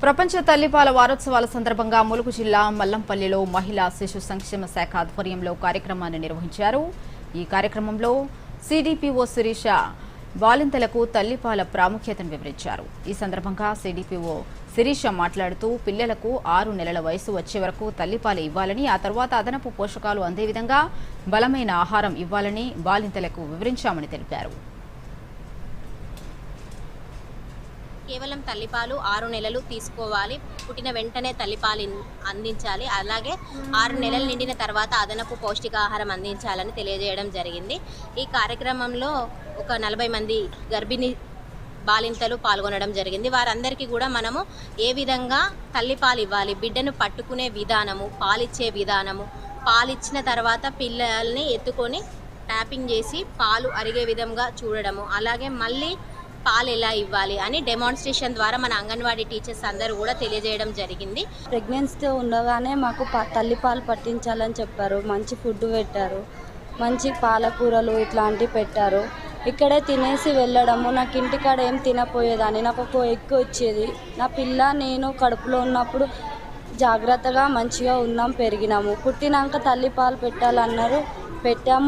ప్రపంచ తల్లిపాల వారోత్సవాల సందర్భంగా ములుగు జిల్లా మల్లంపల్లిలో మహిళా శిశు సంక్షేమ శాఖ ఆధ్వర్యంలో కార్యక్రమాన్ని నిర్వహించారు. ఈ కార్యక్రమంలో సిడిపిఓ శిరీష బాలింతలకు తల్లిపాల ప్రాముఖ్యతను వివరించారు. ఈ సందర్భంగా సిడిపిఓ శిరీష మాట్లాడుతూ పిల్లలకు ఆరు నెలల వయసు వచ్చే వరకు తల్లిపాలు ఇవ్వాలని ఆ తర్వాత అదనపు పోషకాలు అందే విధంగా బలమైన ఆహారం ఇవ్వాలని బాలింతలకు వివరించామని తెలిపారు. కేవలం తల్లిపాలు ఆరు నెలలు తీసుకోవాలి. పుట్టిన వెంటనే తల్లిపాలు అందించాలి. అలాగే ఆరు నెలలు నిండిన తర్వాత అదనపు పౌష్టికాహారం అందించాలని తెలియజేయడం జరిగింది. ఈ కార్యక్రమంలో ఒక నలభై మంది గర్భిణీ బాలింతలు పాల్గొనడం జరిగింది. వారందరికీ కూడా మనము ఏ విధంగా తల్లిపాలు ఇవ్వాలి బిడ్డను పట్టుకునే విధానము పాలిచ్చే విధానము పాలిచ్చిన తర్వాత పిల్లల్ని ఎత్తుకొని ట్యాపింగ్ చేసి పాలు అరిగే విధంగా చూడడము అలాగే మళ్ళీ పాలు ఎలా ఇవ్వాలి అని డెమాన్స్ట్రేషన్ ద్వారా మన అంగన్వాడీ టీచర్స్ అందరూ కూడా తెలియజేయడం జరిగింది. ప్రెగ్నెన్సీతో ఉండగానే మాకు ప- తల్లిపాలు పట్టించాలని చెప్పారు. మంచి ఫుడ్ పెట్టారు. మంచి పాలకూరలు ఇట్లాంటివి పెట్టారు. ఇక్కడే తినేసి వెళ్ళడము. నాకు ఇంటికాడ ఏం తినపోయేదాన్ని. నాకు ఒక ఎగ్ వచ్చేది. నా పిల్ల నేను కడుపులో ఉన్నప్పుడు జాగ్రత్తగా మంచిగా ఉన్నాం పెరిగినాము. పుట్టినాక తల్లిపాలు పెట్టాలన్నారు. పెట్టాము.